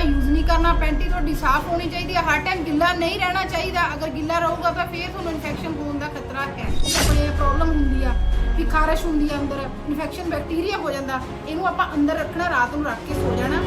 Use ਨਹੀਂ ਕਰਨਾ panty ਤੁਹਾਡੀ ਸਾਫ਼ ਹੋਣੀ ਚਾਹੀਦੀ ਹੈ ਹਰ ਟਾਈਮ ਗਿੱਲਾ ਨਹੀਂ ਰਹਿਣਾ ਚਾਹੀਦਾ। ਅਗਰ ਗਿੱਲਾ ਰਹੂਗਾ ਤਾਂ ਫੇਰ ਤੁਹਾਨੂੰ ਇਨਫੈਕਸ਼ਨ ਹੋਣ ਦਾ ਖਤਰਾ ਹੈ। ਆਪਣੇ ਪ੍ਰੋਬਲਮ ਹੁੰਦੀ ਆ ਵੀ ਖਾਰਸ਼ ਹੁੰਦੀ ਆ ਅੰਦਰ ਇਨਫੈਕਸ਼ਨ ਬੈਕਟੀਰੀਆ ਹੋ ਜਾਂਦਾ। ਇਹਨੂੰ ਆਪਾਂ ਅੰਦਰ ਰੱਖਣਾ ਰਾਤ ਨੂੰ ਰੱਖ ਕੇ ਸੋ ਜਾਣਾ।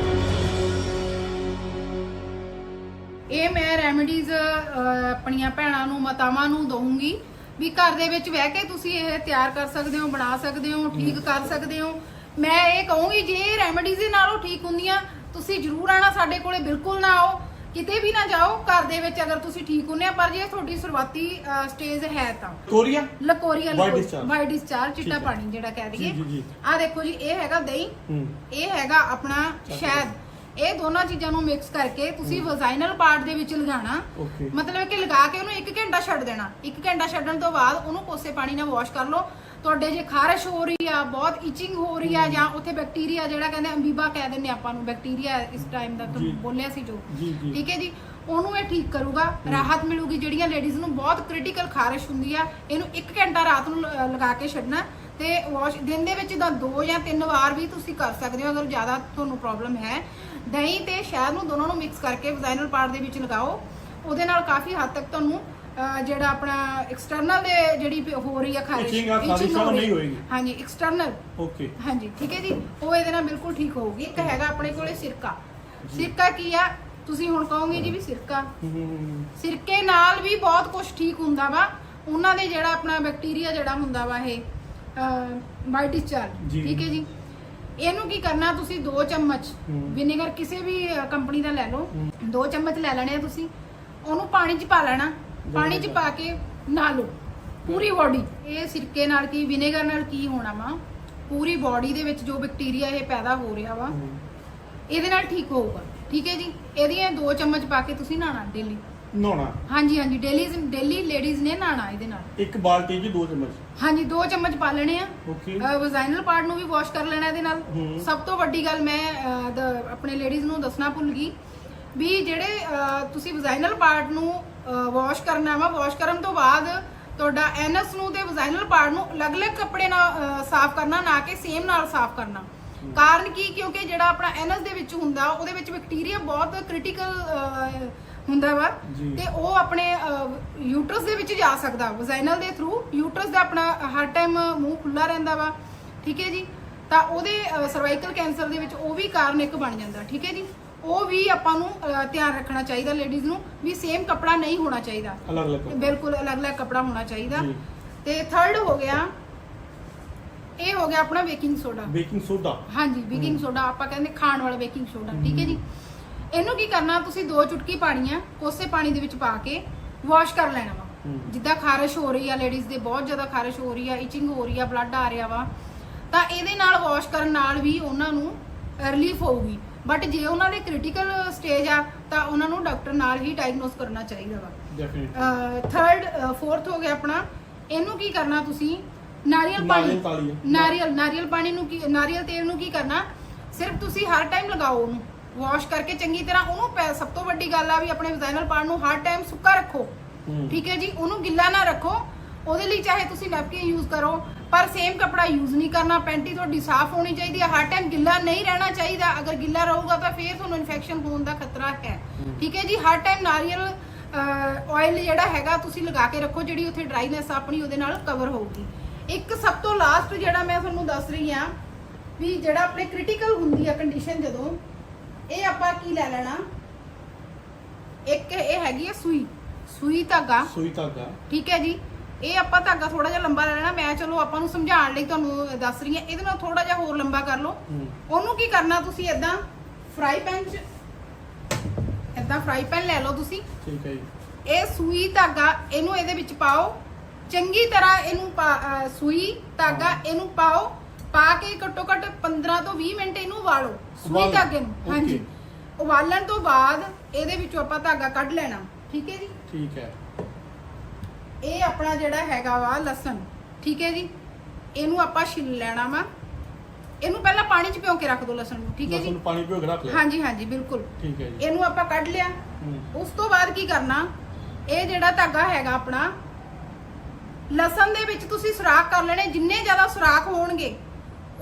ਇਹ ਮੈਂ ਰੈਮੇਡੀਜ਼ ਆਪਣੀਆਂ ਭੈਣਾਂ ਨੂੰ ਮਾਤਾਵਾਂ ਨੂੰ ਦਊਂਗੀ ਵੀ ਘਰ ਦੇ ਵਿੱਚ ਬਹਿ ਕੇ ਤੁਸੀਂ ਇਹ ਤਿਆਰ ਕਰ ਸਕਦੇ ਹੋ ਬਣਾ ਸਕਦੇ ਹੋ ਠੀਕ ਕਰ ਸਕਦੇ ਹੋ। ਮੈਂ ਇਹ ਕਹੂੰਗੀ ਜੇ ਰੈਮੇਡੀਜ਼ ਨਾਲੋਂ ਠੀਕ ਹੁੰਦੀਆਂ ਤੁਸੀਂ ਜ਼ਰੂਰ ਆਣਾ ਸਾਡੇ ਕੋਲੇ ਬਿਲਕੁਲ ਨਾ ਆਓ। ਕਿਤੇ ਵੀ ਨਾ ਜਾਓ ਘਰ ਦੇ ਵਿੱਚ ਅਗਰ ਤੁਸੀਂ ਠੀਕ ਹੁੰਨੇ ਆ ਪਰ ਜੇ ਤੁਹਾਡੀ ਸ਼ੁਰੂਆਤੀ ਸਟੇਜ ਹੈ ਤਾਂ। Korea? Leucorrhoea White discharge। White discharge ਚਿੱਟਾ ਹੈ। ਪਾਣੀ ਜਿਹੜਾ ਕਹਿ ਜੀ, ਦਈਏ ਜੀ। ਆ ਦੇਖੋ ਜੀ ਇਹ ਹੈਗਾ ਦਹੀਂ। ਹੂੰ। ਇਹ ਹੈਗਾ ਆਪਣਾ ਸ਼ਹਿਦ। ਇਹ ਦੋਨਾਂ ਚੀਜ਼ਾਂ ਨੂੰ ਮਿਕਸ ਕਰਕੇ ਤੁਸੀਂ ਵਜਾਈਨਲ ਪਾਰਟ ਦੇ ਵਿੱਚ ਲਗਾਉਣਾ। ਮਤਲਬ ਕਿ ਲਗਾ ਕੇ ਉਹਨੂੰ 1 ਘੰਟਾ ਛੱਡ ਦੇਣਾ। 1 ਘੰਟਾ ਛੱਡਣ ਤੋਂ ਬਾਅਦ ਉਹਨੂੰ ਕੋਸੇ ਪਾਣੀ ਨਾਲ ਵਾਸ਼ ਕਰ ਲਓ। ਤੁਹਾਡੇ ਜੇ ਖਾਰਸ਼ ਹੋ ਰਹੀ ਆ ਬਹੁਤ ਇਚਿੰਗ ਹੋ ਰਹੀ ਆ ਜਾਂ ਉੱਥੇ ਬੈਕਟੀਰੀਆ ਜਿਹੜਾ ਕਹਿੰਦੇ ਅੰਬੀਬਾ ਕਹਿ ਦਿੰਦੇ ਆਪਾਂ ਨੂੰ ਬੈਕਟੀਰੀਆ ਇਸ ਟਾਈਮ ਦਾ। ਤੁਹਾਨੂੰ ਬੋਲਿਆ ਸੀ ਜੋ। ਠੀਕ ਹੈ ਜੀ? ਉਹਨੂੰ ਇਹ ਠੀਕ ਕਰੂਗਾ ਰਾਹਤ ਮਿਲੂਗੀ ਜਿਹੜੀਆਂ ਲੇਡੀਜ਼ ਨੂੰ ਬਹੁਤ ਕ੍ਰਿਟੀਕਲ ਖਾਰਿਸ਼ ਹੁੰਦੀ ਆ ਇਹਨੂੰ 1 ਘੰਟਾ ਰਾਤ ਨੂੰ ਲਗਾ ਕੇ ਛੱਡਣਾ ਤੇ ਵਾਸ਼ ਦਿਨ ਦੇ ਵਿੱਚ ਦਾ ਦੋ ਜਾਂ ਤਿੰਨ ਵਾਰ ਵੀ ਤੁਸੀਂ ਕਰ ਸਕਦੇ ਹੋ ਅਗਰ ਜ਼ਿਆਦਾ ਤੁਹਾਨੂੰ ਪ੍ਰੋਬਲਮ ਹੈ। ਦਹੀਂ ਤੇ ਸ਼ਹਿਦ ਨੂੰ ਦੋਨੋਂ ਨੂੰ ਮਿਕਸ ਕਰਕੇ ਵਜਾਈਨਲ ਪਾਰਟ ਦੇ ਵਿੱਚ ਲਗਾਓ। ਉਹਦੇ ਨਾਲ ਕਾਫੀ ਹੱਦ ਤੱਕ ਤੁਹਾਨੂੰ ਅਹ, ਜਿਹੜਾ ਆਪਣਾ ਐਕਸਟਰਨਲ ਦੇ ਜਿਹੜੀ ਹੋ ਰਹੀ ਆ ਖਾਰਿਸ਼ Itching ਆ, itching ਖਾਰਿਸ਼ ਹੋ ਉਹ ਰਹੀ ਨਹੀਂ ਹੋਏਗੀ। ਹਾਂਜੀ ਐਕਸਟਰਨਲ ਓਕੇ ਹਾਂਜੀ ਠੀਕ ਹੈ ਜੀ। ਉਹ ਇਹਦੇ ਨਾਲ ਬਿਲਕੁਲ ਠੀਕ ਹੋਊਗੀ। ਇੱਕ ਹੈਗਾ ਆਪਣੇ ਕੋਲੇ ਸਿਰਕਾ। ਸਿਰਕਾ ਕੀ ਆ? ਤੁਸੀਂ ਹੁਣ ਕਹੋਗੇ ਜੀ ਵੀ ਸਿਰਕਾ। ਸਿਰਕੇ ਨਾਲ ਵੀ ਬਹੁਤ ਕੁਝ ਠੀਕ ਹੁੰਦਾ ਵਾ। ਉਹਨਾਂ ਦੇ ਜਿਹੜਾ ਆਪਣਾ ਬੈਕਟੀਰੀਆ ਜਿਹੜਾ ਹੁੰਦਾ ਵਾ ਇਹ ਵਾਈਟ ਡਿਸਚਾਰਜ ਜੀ। ਠੀਕ ਹੈ ਜੀ। ਇਹਨੂੰ ਕੀ ਕਰਨਾ ਤੁਸੀਂ 2 ਚਮਚ ਹੂੰ। ਵਿਨੇਗਰ ਕਿਸੇ ਵੀ ਕੰਪਨੀ ਦਾ ਲੈ ਲਓ। ਹੂੰ। 2 ਚਮਚ ਲੈ ਲੈਣੇ ਆ ਤੁਸੀਂ। ਉਹਨੂੰ ਪਾਣੀ 'ਚ ਪਾ ਲੈਣਾ। ਪਾਣੀ 'ਚ ਪਾ ਕੇ ਲਓ ਪੂਰੀ ਬਾਡੀ ਇਹ ਸਿਰਕੇ ਨਾਲ ਕੀ ਵਿਨੇਗਰ ਨਾਲ ਕੀ ਹੋਣਾ ਵਾ? ਪੂਰੀ ਬਾਡੀ ਦੇ ਵਿੱਚ ਜੋ ਬੈਕਟੀਰੀਆ ਇਹ ਪੈਦਾ ਹੋ ਰਿਹਾ ਵਾ ਇਹਦੇ ਨਾਲ ਠੀਕ ਹੋਊਗਾ। ਠੀਕ ਹੈ ਜੀ? ਇਹਦੀਆਂ 2 ਚਮਚ ਪਾ ਕੇ ਤੁਸੀਂ ਨਹਾਣਾ ਡੇਲੀ ਨਹਾਉਣਾ? ਹਾਂਜੀ ਹਾਂਜੀ। ਡੇਲੀ ਡੇਲੀ ਲੇਡੀਜ਼ ਨੇ ਨਹਾਣਾ ਇਹਦੇ ਨਾਲ। ਇੱਕ ਬਾਲਟੀ 'ਚ ਦੋ ਚਮਚ? ਹਾਂਜੀ 2 ਚਮਚ ਪਾ ਲੈਣੇ ਆ। ਓਕੇ ਵਜਾਈਨਲ ਪਾਰਟ ਨੂੰ ਵੀ ਵਾਸ਼ ਕਰ ਲੈਣਾ ਇਹਦੇ ਨਾਲ। ਸਭ ਤੋਂ ਵੱਡੀ ਗੱਲ ਮੈਂ ਆਪਣੇ ਲੇਡੀਜ਼ ਨੂੰ ਦੱਸਣਾ ਭੁੱਲ ਗਈ। ਵੀ ਜਿਹੜੇ ਤੁਸੀਂ ਵਜਾਈਨਲ ਪਾਰਟ ਨੂੰ ਵਾਸ਼ ਕਰਨਾ ਵਾ ਵਾਸ਼ ਕਰਨ ਤੋਂ ਬਾਅਦ ਤੁਹਾਡਾ ਐਨਸ ਨੂੰ ਤੇ ਵਜਾਈਨਲ ਪਾਰਟ ਨੂੰ ਅਲੱਗ-ਅਲੱਗ ਕੱਪੜੇ ਨਾਲ ਸਾਫ਼ ਕਰਨਾ ਨਾ ਕਿ ਸੇਮ ਨਾਲ ਸਾਫ਼ ਕਰਨਾ। ਕਾਰਨ ਕੀ? ਕਿਉਂਕਿ ਜਿਹੜਾ ਆਪਣਾ ਐਨਸ ਦੇ ਵਿੱਚ ਹੁੰਦਾ ਉਹਦੇ ਵਿੱਚ ਬੈਕਟੀਰੀਆ ਬਹੁਤ ਕ੍ਰਿਟੀਕਲ ਹੁੰਦਾ ਵਾ। ਤੇ ਉਹ ਆਪਣੇ ਯੂਟਰਸ ਦੇ ਵਿੱਚ ਜਾ ਸਕਦਾ ਵਜਾਈਨਲ ਦੇ ਥਰੂ ਯੂਟਰਸ ਦਾ ਆਪਣਾ ਹਰ ਟਾਈਮ ਮੂੰਹ ਖੁੱਲਾ ਰਹਿੰਦਾ ਵਾ। ਠੀਕ ਹੈ ਜੀ? ਤਾਂ ਉਹਦੇ ਸਰਵਾਈਕਲ ਕੈਂਸਰ ਦੇ ਵਿੱਚ ਉਹ ਵੀ ਕਾਰਨ ਇੱਕ ਬਣ ਜਾਂਦਾ। ਠੀਕ ਹੈ ਜੀ? ਉਹ ਵੀ ਆਪਾਂ ਨੂੰ ਅਹ, ਧਿਆਨ ਰੱਖਣਾ ਚਾਹੀਦਾ ਲੇਡੀਜ਼ ਨੂੰ ਵੀ ਸੇਮ ਕੱਪੜਾ ਨਹੀਂ ਹੋਣਾ ਚਾਹੀਦਾ। ਅਲੱਗ ਅਲੱਗ ਬਿਲਕੁਲ ਅਲੱਗ-ਅਲੱਗ ਕੱਪੜਾ ਹੋਣਾ ਚਾਹੀਦਾ। ਜੀ। ਤੇ ਥਰਡ ਹੋ ਗਿਆ ਇਹ ਹੋ ਗਿਆ ਆਪਣਾ ਬੇਕਿੰਗ ਸੋਡਾ ਬੇਕਿੰਗ ਸੋਡਾ ਹਾਂਜੀ ਬੇਕਿੰਗ ਸੋਡਾ ਆਪਾਂ ਕਹਿੰਦੇ ਖਾਣ ਵਾਲਾ ਬੇਕਿੰਗ ਸੋਡਾ ਠੀਕ ਹੈ ਜੀ? ਇਹਨੂੰ ਕੀ ਕਰਨਾ ਤੁਸੀਂ ਦੋ ਚੁਟਕੀ ਪਾਣੀ ਆ ਕੋਸੇ ਪਾਣੀ ਦੇ ਵਿੱਚ ਪਾ ਕੇ ਵਾਸ਼ ਕਰ ਲੈਣਾ ਵਾ। ਹੂੰ। ਜਿੱਦਾਂ ਖਾਰਿਸ਼ ਹੋ ਰਹੀ ਆ ਲੇਡੀਜ਼ ਦੇ ਬਹੁਤ ਜ਼ਿਆਦਾ ਖਾਰਿਸ਼ ਹੋ ਰਹੀ ਆ ਇਚਿੰਗ ਹੋ ਰਹੀ ਆ ਬਲੱਡ ਆ ਰਿਹਾ ਵਾ। ਤਾਂ ਇਹਦੇ ਨਾਲ ਵਾਸ਼ ਕਰਨ ਨਾਲ ਵੀ ਉਹਨਾਂ ਨੂੰ ਰਿਲੀਫ ਹੋਊਗੀ। ਬਟ ਜੇ ਉਹਨਾਂ ਦੇ ਕ੍ਰਿਟੀਕਲ ਸਟੇਜ ਆ ਤਾਂ ਉਹਨਾਂ ਨੂੰ ਡਾਕਟਰ ਨਾਲ ਹੀ ਡਾਇਗਨੋਸ ਕਰਨਾ ਚਾਹੀਦਾ ਵਾ। ਥਰਡ ਫੋਰਥ ਹੋ ਗਿਆ ਆਪਣਾ। ਇਹਨੂੰ ਕੀ ਕਰਨਾ ਤੁਸੀਂ? ਨਾਰੀਅਲ ਪਾਣੀ। ਨਾਰੀਅਲ ਪਾਣੀ। ਨਾਰੀਅਲ ਪਾਣੀ ਨੂੰ ਕੀ ਨਾਰੀਅਲ ਤੇਲ ਨੂੰ ਕੀ ਕਰਨਾ? ਸਿਰਫ ਤੁਸੀਂ ਹਰ ਟਾਈਮ ਲਗਾਓ ਉਹਨੂੰ। ਵਾਸ਼ ਕਰਕੇ ਚੰਗੀ ਤਰ੍ਹਾਂ ਉਹਨੂੰ ਸਭ ਤੋਂ ਵੱਡੀ ਗੱਲ ਆ ਵੀ ਆਪਣੇ ਵਜਾਈਨਲ ਪਾਰਟ ਨੂੰ ਹਰ ਟਾਈਮ ਸੁੱਕਾ ਰੱਖੋ। ਠੀਕ ਹੈ ਜੀ? ਉਹਨੂੰ ਗਿੱਲਾ ਨਾ ਰੱਖੋ। ਉਹਦੇ ਲਈ ਚਾਹੇ ਤੁਸੀਂ ਨੈਪਕਿਨ ਯੂਜ਼ ਕਰੋ ਪਰ ਸੇਮ ਕੱਪੜਾ ਯੂਜ਼ ਨਹੀਂ ਕਰਨਾ ਪੈਂਟੀ ਤੁਹਾਡੀ ਸਾਫ਼ ਹੋਣੀ ਚਾਹੀਦੀ ਹੈ ਹਰ ਟਾਈਮ ਗਿੱਲਾ ਨਹੀਂ ਰਹਿਣਾ ਚਾਹੀਦਾ ਅਗਰ ਗਿੱਲਾ ਰਹੂਗਾ ਤਾਂ ਫੇਰ ਤੁਹਾਨੂੰ ਇਨਫੈਕਸ਼ਨ ਹੋਣ ਦਾ ਖਤਰਾ ਹੈ। ਠੀਕ ਹੈ ਜੀ ਹਰ ਟਾਈਮ ਨਾਰੀਅਲ ਆਇਲ ਜਿਹੜਾ ਹੈਗਾ ਤੁਸੀਂ ਲਗਾ ਕੇ ਰੱਖੋ ਜਿਹੜੀ ਉੱਥੇ ਡਰਾਈਨੈਸ ਆਪਣੀ ਉਹਦੇ ਨਾਲ ਕਵਰ ਹੋਊਗੀ। ਇੱਕ ਸਭ ਤੋਂ ਲਾਸਟ ਜਿਹੜਾ ਮੈਂ ਤੁਹਾਨੂੰ ਦੱਸ ਰਹੀ ਆ ਵੀ ਜਿਹੜਾ ਆਪਣੇ ਕ੍ਰਿਟੀਕਲ ਹੁੰਦੀ ਆ ਕੰਡੀਸ਼ਨ ਜਦੋਂ ਇਹ ਆਪਾਂ ਕੀ ਲੈ ਲੈਣਾ? ਇੱਕ ਇਹ ਹੈਗੀ ਆ ਸੂਈ। ਸੂਈ ਧਾਗਾ। ਸੂਈ ਧਾਗਾ। ਠੀਕ ਹੈ ਜੀ। ਇਹ ਆਪਾਂ ਧਾਗਾ ਥੋੜਾ ਜਿਹਾ ਲੰਬਾ ਲੈ ਲੈਣਾ ਮੈਂ ਚਲੋ ਆਪਾਂ ਨੂੰ ਸਮਝਾਉਣ ਲਈ ਤੁਹਾਨੂੰ ਦੱਸ ਰਹੀ ਹਾਂ। ਇਹਦੇ ਨਾਲ ਥੋੜਾ ਜਿਹਾ ਹੋਰ ਲੰਬਾ ਕਰ ਲਓ। ਉਹਨੂੰ ਕੀ ਕਰਨਾ ਤੁਸੀਂ ਇਦਾਂ ਫਰਾਈ ਪੈਨ 'ਚ ਇਦਾਂ ਫਰਾਈ ਪੈਨ ਲੈ ਲਓ ਤੁਸੀਂ। ਠੀਕ ਹੈ ਜੀ। ਇਹ ਸੂਈ ਧਾਗਾ ਇਹਨੂੰ ਇਹਦੇ ਵਿੱਚ ਪਾਓ। ਚੰਗੀ ਤਰ੍ਹਾਂ ਇਹਨੂੰ ਸੂਈ ਧਾਗਾ। ਇਹਨੂੰ ਪਾਓ। ਪਾ ਕੇ ਘੱਟੋ ਘੱਟ 15 ਤੋਂ 20 ਮਿੰਟ ਇਹਨੂੰ ਉਬਾਲੋ। ਸੂਈ। ਧਾਗੇ ਨੂੰ. ਹਾਂਜੀ। ਉਬਾਲਣ ਤੋਂ ਬਾਅਦ ਇਹਦੇ ਵਿੱਚੋਂ ਆਪਾਂ ਧਾਗਾ ਕੱਢ ਲੈਣਾ। ਠੀਕ ਹੈ ਜੀ? ਠੀਕ ਹੈ। ਇਹ ਆਪਣਾ ਜਿਹੜਾ ਹੈਗਾ ਵਾ ਲਸਣ ਠੀਕ ਹੈ ਜੀ? ਇਹਨੂੰ ਆਪਾਂ ਛਿੱਲ ਲੈਣਾ ਵਾ। ਇਹਨੂੰ ਪਹਿਲਾਂ ਪਾਣੀ 'ਚ ਭਿਓ ਕੇ ਰੱਖ ਦਿਓ ਲਸਣ ਨੂੰ ਠੀਕ ਹੈ ਲਸਣ ਜੀ ਨੂੰ ਪਾਣੀ ਭਿਓ ਕੇ ਰੱਖ ਲਿਆ। ਹਾਂਜੀ ਹਾਂਜੀ ਬਿਲਕੁਲ। ਠੀਕ ਹੈ ਜੀ। ਇਹਨੂੰ ਆਪਾਂ ਕੱਢ ਲਿਆ। ਹੂੰ। ਉਸ ਤੋਂ ਬਾਅਦ ਕੀ ਕਰਨਾ ਇਹ ਜਿਹੜਾ ਧਾਗਾ ਹੈਗਾ ਆਪਣਾ ਲਸਣ ਦੇ ਵਿੱਚ ਤੁਸੀਂ ਸੁਰਾਖ ਕਰ ਲੈਣੇ ਜਿੰਨੇ ਜ਼ਿਆਦਾ ਸੁਰਾਖ ਹੋਣਗੇ।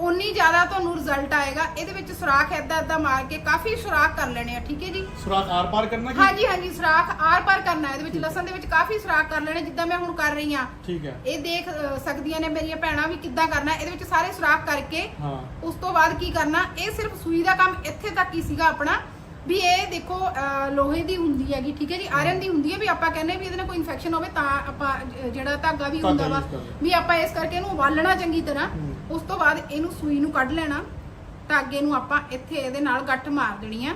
ਉਨੀ ਜ਼ਿਆਦਾ ਤੁਹਾਨੂੰ ਰਿਜ਼ਲਟ ਆਏਗਾ ਇਹਦੇ ਵਿੱਚ ਸੁਰਾਖ ਏਦਾਂ ਏਦਾਂ ਮਾਰ ਕੇ ਕਾਫੀ ਸੁਰਾਖ ਕਰ ਲੈਣੇ ਆ ਠੀਕ ਹੈ ਜੀ ਸੁਰਾਖ ਆਰ ਪਾਰ ਕਰਨਾ ਹਾਂਜੀ ਹਾਂਜੀ ਸੁਰਾਖ ਆਰ ਪਾਰ ਕਰਨਾ ਹੈ। ਇਹਦੇ ਵਿੱਚ ਲਸਣ ਦੇ ਵਿੱਚ ਕਾਫੀ ਸੁਰਾਖ ਕਰ ਲੈਣੇ ਜਿੱਦਾਂ ਮੈਂ ਹੁਣ ਕਰ ਰਹੀ ਹਾਂ ਠੀਕ ਹੈ ਇਹ ਦੇਖ ਅ, ਸਕਦੀਆਂ ਨੇ ਮੇਰੀਆਂ ਭੈਣਾਂ ਵੀ ਕਿੱਦਾਂ ਕਰਨਾ ਹੈ। ਇਹਦੇ ਵਿੱਚ ਸਾਰੇ ਸੁਰਾਖ ਕਰਕੇ ਹਾਂ ਉਸ ਤੋਂ ਬਾਅਦ ਕੀ ਕਰਨਾ ਇਹ ਸਿਰਫ ਸੂਈ ਦਾ ਕੰਮ ਇੱਥੇ ਤੱਕ ਹੀ ਸੀਗਾ ਆਪਣਾ ਵੀ ਇਹ ਦੇਖੋ ਅਹ, ਲੋਹੇ ਦੀ ਹੁੰਦੀ ਹੈਗੀ ਠੀਕ ਹੈ ਜੀ ਆਇਰਨ ਦੀ ਹੁੰਦੀ ਹੈ ਵੀ ਆਪਾਂ ਕਹਿੰਦੇ ਵੀ ਇਹਦੇ ਨਾਲ ਕੋਈ ਇਨਫੈਕਸ਼ਨ ਹੋਵੇ ਤਾਂ ਆਪਾਂ ਜਿਹੜਾ ਧਾਗਾ ਵੀ ਧਾਗਾ ਹੁੰਦਾ ਵਾ use ਕਰਦੇ। ਵੀ ਆਪਾਂ ਇਸ ਕਰਕੇ ਇਹਨੂੰ ਉਬਾਲਣਾ ਚੰਗੀ ਤਰ੍ਹਾਂ ਹੂੰ। ਉਸ ਤੋਂ ਬਾਅਦ ਇਹਨੂੰ ਸੂਈ ਨੂੰ ਕੱਢ ਲੈਣਾ ਧਾਗੇ ਨੂੰ ਆਪਾਂ ਇੱਥੇ ਇਹਦੇ ਨਾਲ ਗੱਠ ਮਾਰ ਦੇਣੀ ਆ।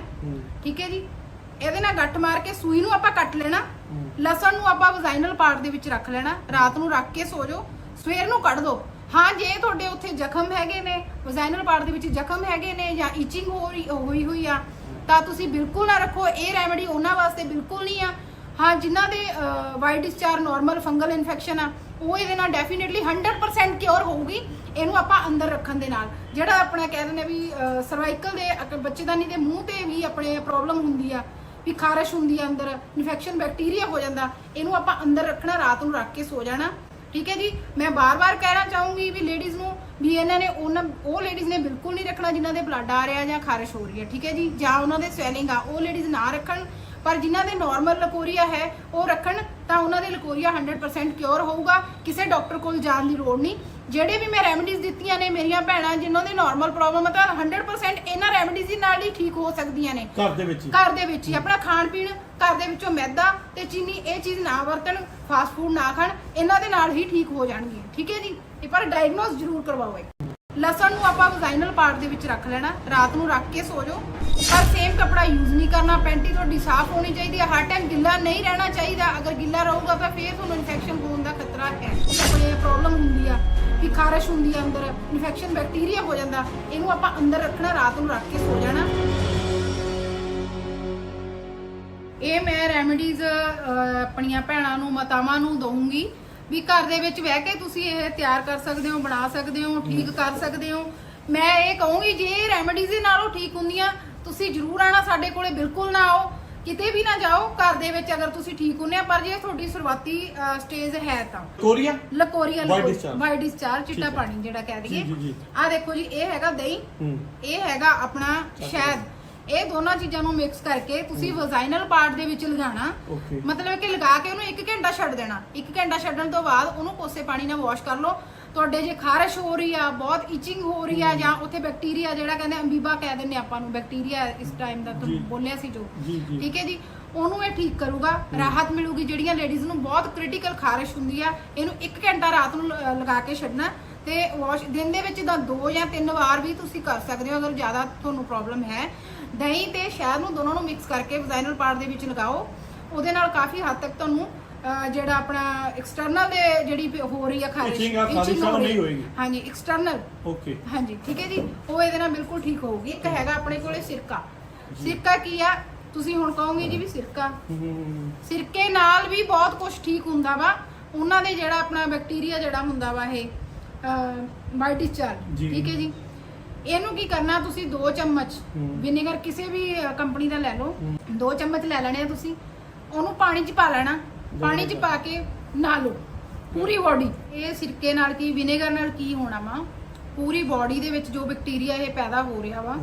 ਠੀਕ ਹੈ ਜੀ? ਇਹਦੇ ਨਾਲ ਗੱਠ ਮਾਰ ਕੇ ਸੂਈ ਨੂੰ ਆਪਾਂ ਕੱਟ ਲੈਣਾ। ਲਸਣ ਨੂੰ ਆਪਾਂ ਵਜਾਈਨਲ ਪਾਰਟ ਦੇ ਵਿੱਚ ਰੱਖ ਲੈਣਾ। ਰਾਤ ਨੂੰ ਰੱਖ ਕੇ ਸੋ ਜਾਓ। ਸਵੇਰ ਨੂੰ ਕੱਢ ਦੋ। ਹਾਂ ਜੇ ਤੁਹਾਡੇ ਉੱਥੇ ਜ਼ਖਮ ਹੈਗੇ ਨੇ ਵਜਾਈਨਲ ਪਾਰਟ ਦੇ ਵਿੱਚ ਜ਼ਖਮ ਹੈਗੇ ਨੇ ਜਾਂ ਈਚਿੰਗ ਹੋ ਰਹੀ ਹੋਈ ਹੋਈ ਆ ਤਾਂ ਤੁਸੀਂ ਬਿਲਕੁਲ ਨਾ ਰੱਖੋ। ਇਹ ਰੈਮੇਡੀ ਉਹਨਾਂ ਵਾਸਤੇ ਬਿਲਕੁਲ ਨਹੀਂ ਆ। ਹਾਂ, ਜਿਨ੍ਹਾਂ ਦੇ white discharge normal fungal infection ਆ, ਉਹ ਇਹਦੇ ਨਾਲ ਡੈਫੀਨਿਟਲੀ 100% ਕਿਉਰ ਹੋਊਗੀ, ਇਹਨੂੰ ਆਪਾਂ ਅੰਦਰ ਰੱਖਣ ਦੇ ਨਾਲ। ਜਿਹੜਾ ਆਪਣਾ ਕਹਿ ਦਿੰਦੇ ਆ ਵੀ ਸਰਵਾਈਕਲ ਦੇ ਬੱਚੇਦਾਨੀ ਦੇ ਮੂੰਹ ਤੇ ਵੀ ਆਪਣੇ ਪ੍ਰੋਬਲਮ ਹੁੰਦੀ ਆ, ਵੀ ਖਾਰਸ਼ ਹੁੰਦੀ ਆ ਅੰਦਰ ਇਨਫੈਕਸ਼ਨ ਬੈਕਟੀਰੀਆ ਹੋ ਜਾਂਦਾ, ਇਹਨੂੰ ਆਪਾਂ ਅੰਦਰ ਰੱਖਣਾ, ਰਾਤ ਨੂੰ ਰੱਖ ਕੇ ਸੋ ਜਾਣਾ। ਠੀਕ ਹੈ ਜੀ? ਮੈਂ ਬਾਰ-ਬਾਰ ਕਹਿਣਾ ਚਾਹੂੰਗੀ ਵੀ ਲੇਡੀਜ਼ ਨੂੰ, ਵੀ ਇਹਨਾਂ ਨੇ ਉਹਨਾਂ, ਉਹ ਲੇਡੀਜ਼ ਨੇ ਬਿਲਕੁਲ ਨਹੀਂ ਰੱਖਣਾ ਜਿਨ੍ਹਾਂ ਦੇ ਬਲੱਡ ਆ ਰਿਹਾ ਜਾਂ ਖਾਰਸ਼ ਹੋ ਰਹੀ ਹੈ। ਠੀਕ ਹੈ ਜੀ? ਜਾਂ ਉਹਨਾਂ ਦੇ ਸਵੈਲਿੰਗ ਆ, ਉਹ ਲੇਡੀਜ਼ ਨਾ ਰੱਖਣ। ਪਰ ਜਿਨ੍ਹਾਂ ਦੇ ਨਾਰਮਲ ਲਕੋਰੀਆ ਹੈ ਉਹ ਰੱਖਣ ਤਾਂ ਉਹਨਾਂ ਦੇ ਲਕੋਰੀਆ 100% ਕਿਉਰ ਹੋਊਗਾ। ਕਿਸੇ ਡਾਕਟਰ ਕੋਲ ਜਾਣ ਦੀ ਲੋੜ ਨਹੀਂ। ਜਿਹੜੇ ਵੀ ਮੈਂ ਰੈਮਡੀਜ਼ ਦਿੱਤੀਆਂ ਨੇ ਮੇਰੀਆਂ ਭੈਣਾਂ ਜਿਨ੍ਹਾਂ ਦੇ ਨਾਰਮਲ ਪ੍ਰੋਬਲਮ ਹੈ ਤਾਂ 100% ਇਹਨਾਂ ਰੈਮਡੀਜ਼ ਦੇ ਨਾਲ ਹੀ ਠੀਕ ਹੋ ਸਕਦੀਆਂ ਨੇ। ਘਰ ਦੇ ਵਿੱਚ ਹੀ। ਘਰ ਦੇ ਵਿੱਚ ਹੀ। ਆਪਣਾ ਖਾਣ ਪੀਣ ਘਰ ਦੇ ਵਿੱਚੋਂ ਮੈਦਾ ਤੇ ਚੀਨੀ ਇਹ ਚੀਜ਼ ਨਾ ਵਰਤਣ ਫਾਸਟ ਫੂਡ ਨਾ ਖਾਣ ਇਹਨਾਂ ਦੇ ਨਾਲ ਹੀ ਠੀਕ ਹੋ ਜਾਣਗੇ ਠੀਕ ਹੈ ਜੀ? ਪਰ ਡਾਇਗਨੋਸ ਜ਼ਰੂਰ ਕਰਵਾਓ ਇੱਕ। ਲਸਣ ਨੂੰ ਆਪਾਂ ਵਜਾਈਨਲ ਪਾਰਟ ਦੇ ਵਿੱਚ ਰੱਖ ਲੈਣਾ, ਰਾਤ ਨੂੰ ਰੱਖ ਕੇ ਸੋ ਜਾਓ। ਪਰ ਸੇਮ ਕਪੜਾ ਯੂਜ਼ ਨਹੀਂ ਕਰਨਾ, ਪੈਂਟੀ ਤੁਹਾਡੀ ਸਾਫ਼ ਹੋਣੀ ਚਾਹੀਦੀ ਹੈ, ਹਰ ਟਾਈਮ ਗਿੱਲਾ ਨਹੀਂ ਰਹਿਣਾ ਚਾਹੀਦਾ। ਅਗਰ ਗਿੱਲਾ ਰਹੂਗਾ ਤਾਂ ਫੇਰ ਤੁਹਾਨੂੰ ਇਨਫੈਕਸ਼ਨ ਹੋਣ ਦਾ ਖਤਰਾ ਹੈ। ਆਪਣੇ ਪ੍ਰੋਬਲਮ ਹੁੰਦੀ ਆ, ਕਿ ਖਾਰਸ਼ ਹੁੰਦੀ ਆ ਅੰਦਰ ਇਨਫੈਕਸ਼ਨ ਬੈਕਟੀਰੀਆ ਹੋ ਜਾਂਦਾ। ਇਹਨੂੰ ਆਪਾਂ ਅੰਦਰ ਰੱਖਣਾ, ਰਾਤ ਨੂੰ ਰੱਖ ਕੇ ਸੋ ਜਾਣਾ। ਇਹ ਮੈਂ ਰੈਮਡੀਜ਼ ਆਪਣੀਆਂ ਭੈਣਾਂ ਨੂੰ, ਮਾਤਾਵਾਂ ਨੂੰ ਦਊਂਗੀ। ਵੀ ਘਰ ਦੇ ਵਿੱਚ ਬਹਿ ਕੇ ਤੁਸੀਂ ਇਹ ਤਿਆਰ ਕਰ ਸਕਦੇ ਹੋ ਬਣਾ ਸਕਦੇ ਹੋ ਠੀਕ ਕਰ ਸਕਦੇ ਹੋ। ਮੈਂ ਇਹ ਕਹੂੰਗੀ ਜੇ ਇਹ ਰੈਮਡੀਜ਼ ਦੇ ਨਾਲੋਂ ਠੀਕ ਹੁੰਦੀਆਂ ਤੁਸੀਂ ਜ਼ਰੂਰ ਆਣਾ ਸਾਡੇ ਕੋਲੇ ਬਿਲਕੁਲ ਨਾ ਆਓ। ਕਿਤੇ ਵੀ ਨਾ ਜਾਓ ਘਰ ਦੇ ਵਿੱਚ ਅਗਰ ਤੁਸੀਂ ਠੀਕ ਹੁੰਨੇ ਆ ਪਰ ਜੇ ਤੁਹਾਡੀ ਸ਼ੁਰੂਆਤੀ ਸਟੇਜ ਹੈ ਤਾਂ। Korea leucorrhoea White discharge। White discharge ਚਿੱਟਾ। ਪਾਣੀ ਜਿਹੜਾ ਕਹਿ ਦਈਏ। ਜੀ, ਜੀ। ਆ ਦੇਖੋ ਜੀ ਇਹ ਹੈਗਾ ਦਹੀਂ। ਇਹ ਹੈਗਾ ਆਪਣਾ ਸ਼ਹਿਦ। ਇਹ ਦੋਨਾਂ ਚੀਜ਼ਾਂ ਨੂੰ ਮਿਕਸ ਕਰਕੇ ਤੁਸੀਂ ਵਜਾਈਨਲ ਪਾਰਟ ਦੇ ਵਿੱਚ ਲਗਾਉਣਾ। ਮਤਲਬ ਕਿ ਲਗਾ ਕੇ ਉਹਨੂੰ 1 ਘੰਟਾ ਛੱਡ ਦੇਣਾ। 1 ਘੰਟਾ ਛੱਡਣ ਤੋਂ ਬਾਅਦ ਉਹਨੂੰ ਕੋਸੇ ਪਾਣੀ ਨਾਲ ਵਾਸ਼ ਕਰ ਲਓ। ਤੁਹਾਡੇ ਜੇ ਖਾਰਸ਼ ਹੋ ਰਹੀ ਆ ਬਹੁਤ ਇਚਿੰਗ ਹੋ ਰਹੀ ਆ ਜਾਂ ਉੱਥੇ ਬੈਕਟੀਰੀਆ ਜਿਹੜਾ ਕਹਿੰਦੇ ਅਮੀਬਾ ਕਹਿ ਦਿੰਦੇ ਆਪਾਂ ਨੂੰ ਬੈਕਟੀਰੀਆ ਇਸ ਟਾਈਮ ਦਾ ਜੀ। ਤੁਹਾਨੂੰ ਬੋਲਿਆ ਸੀ ਜੋ। ਜੀ ਜੀ। ਠੀਕ ਹੈ ਜੀ? ਉਹਨੂੰ ਇਹ ਠੀਕ ਕਰੂਗਾ ਰਾਹਤ ਮਿਲੂਗੀ। ਜਿਹੜੀਆਂ ਲੇਡੀਜ਼ ਨੂੰ ਬਹੁਤ ਕ੍ਰਿਟੀਕਲ ਖਾਰਿਸ਼ ਹੁੰਦੀ ਆ ਇਹਨੂੰ 1 ਘੰਟਾ ਰਾਤ ਨੂੰ ਲ- ਲਗਾ ਕੇ ਛੱਡਣਾ। ਤੇ ਵਾਸ਼ ਦਿਨ ਦੇ ਵਿੱਚ ਤਾਂ ਦੋ ਜਾਂ ਤਿੰਨ ਵਾਰ ਵੀ ਤੁਸੀਂ ਕਰ ਸਕਦੇ ਹੋ ਅਗਰ ਜ਼ਿਆਦਾ ਤੁਹਾਨੂੰ ਪ੍ਰੋਬਲਮ ਹੈ। ਦਹੀਂ ਤੇ ਸ਼ਹਿਦ ਨੂੰ ਦੋਨੋਂ ਨੂੰ ਮਿਕਸ ਕਰਕੇ ਵਜਾਈਨਲ ਪਾਰਟ ਦੇ ਵਿੱਚ ਲਗਾਓ। ਉਹਦੇ ਨਾਲ ਕਾਫੀ ਹੱਦ ਤੱਕ ਤੁਹਾਨੂੰ ਜਿਹੜਾ ਆਪਣਾ ਐਕਸਟਰਨਲ ਦੇ ਜਿਹੜੀ ਹੋ ਰਹੀ ਆ ਖਾਰਿਸ਼ Itching ਆ, ਨਹੀਂ ਹੋਏਗੀ। ਹਾਂਜੀ ਐਕਸਟਰਨਲ ਓਕੇ ਹਾਂਜੀ ਠੀਕ ਹੈ ਜੀ? ਉਹ ਇਹਦੇ ਨਾਲ ਬਿਲਕੁਲ ਠੀਕ ਹੋਊਗੀ। ਇੱਕ ਹੈਗਾ ਆਪਣੇ ਕੋਲੇ ਸਿਰਕਾ। ਸਿਰਕਾ ਕੀ ਆ? ਤੁਸੀਂ ਹੁਣ ਕਹੋਗੇ ਜੀ ਵੀ ਸਿਰਕਾ। ਸਿਰਕੇ ਨਾਲ ਵੀ ਬਹੁਤ ਕੁਝ ਠੀਕ ਹੁੰਦਾ ਵਾ। ਉਹਨਾਂ ਦੇ ਜਿਹੜਾ ਆਪਣਾ ਬੈਕਟੀਰੀਆ ਜਿਹੜਾ ਹੁੰਦਾ ਵਾ ਇਹ ਡਿਸਚਾਰਜ ਜੀ। ਠੀਕ ਹੈ ਜੀ। ਇਹਨੂੰ ਕੀ ਕਰਨਾ ਤੁਸੀਂ 2 ਚਮਚ ਹੂੰ। ਵਿਨੇਗਰ ਕਿਸੇ ਵੀ ਕੰਪਨੀ ਦਾ ਲੈ ਲਓ। ਹੂੰ। 2 ਚਮਚ ਲੈ ਲੈਣੇ ਆ ਤੁਸੀਂ। ਉਹਨੂੰ ਪਾਣੀ 'ਚ ਪਾ ਲੈਣਾ। ਪਾਣੀ 'ਚ ਪਾ ਕੇ ਨਹਾ ਲਓ। ਪੂਰੀ ਬਾਡੀ ਇਹ ਸਿਰਕੇ ਨਾਲ ਕੀ ਵਿਨੇਗਰ ਨਾਲ ਕੀ ਹੋਣਾ ਵਾ? ਪੂਰੀ ਬਾਡੀ ਦੇ ਵਿੱਚ ਜੋ ਬੈਕਟੀਰੀਆ ਇਹ ਪੈਦਾ ਹੋ ਰਿਹਾ ਵਾ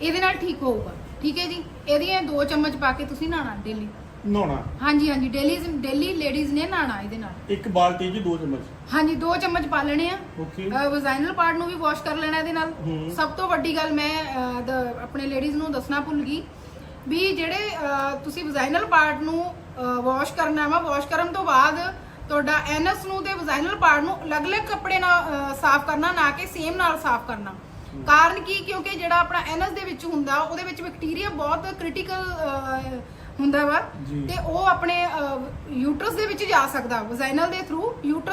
ਇਹਦੇ ਨਾਲ ਠੀਕ ਹੋਊਗਾ। ਠੀਕ ਹੈ ਜੀ। ਇਹਦੀਆਂ 2 ਚਮਚ ਪਾ ਕੇ ਤੁਸੀਂ ਨਹਾਣਾ ਡੇਲੀ ਨਹਾਉਣਾ। ਹਾਂਜੀ ਹਾਂਜੀ ਡੇਲੀ ਡੇਲੀ ਲੇਡੀਜ਼ ਨੇ ਨਹਾਣਾ ਇਹਦੇ ਨਾਲ। ਇੱਕ ਬਾਲਟੀ 'ਚ ਦੋ ਚਮਚ। ਹਾਂਜੀ 2 ਚਮਚ ਪਾ ਲੈਣੇ ਆ। ਓਕੇ। ਵਜਾਈਨਲ ਪਾਰਟ ਨੂੰ ਵੀ ਵਾਸ਼ ਕਰ ਲੈਣਾ ਇਹਦੇ ਨਾਲ। ਹੂੰ। ਸਭ ਤੋਂ ਵੱਡੀ ਗੱਲ ਮੈਂ ਅਹ, ਦ- ਆਪਣੇ ਲੇਡੀਜ਼ ਨੂੰ ਦੱਸਣਾ ਭੁੱਲ ਗਈ ਵੀ ਜਿਹੜੇ ਅਹ, ਤੁਸੀਂ ਵਜਾਈਨਲ ਪਾਰਟ ਨੂੰ ਵਾਸ਼ ਕਰਨਾ ਵਾ ਵਾਸ਼ ਕਰਨ ਤੋਂ ਬਾਅਦ ਤੁਹਾਡਾ ਐਨਸ ਨੂੰ ਤੇ ਵਜਾਈਨਲ ਪਾਰਟ ਨੂੰ ਅਲੱਗ-ਅਲੱਗ ਕੱਪੜੇ ਨਾਲ ਅਹ, ਸਾਫ਼ ਕਰਨਾ ਨਾ ਕਿ ਸੇਮ ਨਾਲ ਸਾਫ਼ ਕਰਨਾ। ਕਾਰਨ ਕੀ? ਕਿਉਂਕਿ ਜਿਹੜਾ ਆਪਣਾ ਐਨਸ ਦੇ ਵਿੱਚ ਹੁੰਦਾ ਉਹਦੇ ਵਿੱਚ ਬੈਕਟੀਰੀਆ ਬਹੁਤ ਕ੍ਰਿਟੀਕਲ ਹੁੰਦਾ ਵਾ। ਤੇ ਉਹ ਆਪਣੇ ਯੂਟਰਸ ਦੇ ਵਿੱਚ ਜਾ ਸਕਦਾ ਵਜਾਈਨਲ ਦੇ ਥਰੂ ਯੂਟਰਸ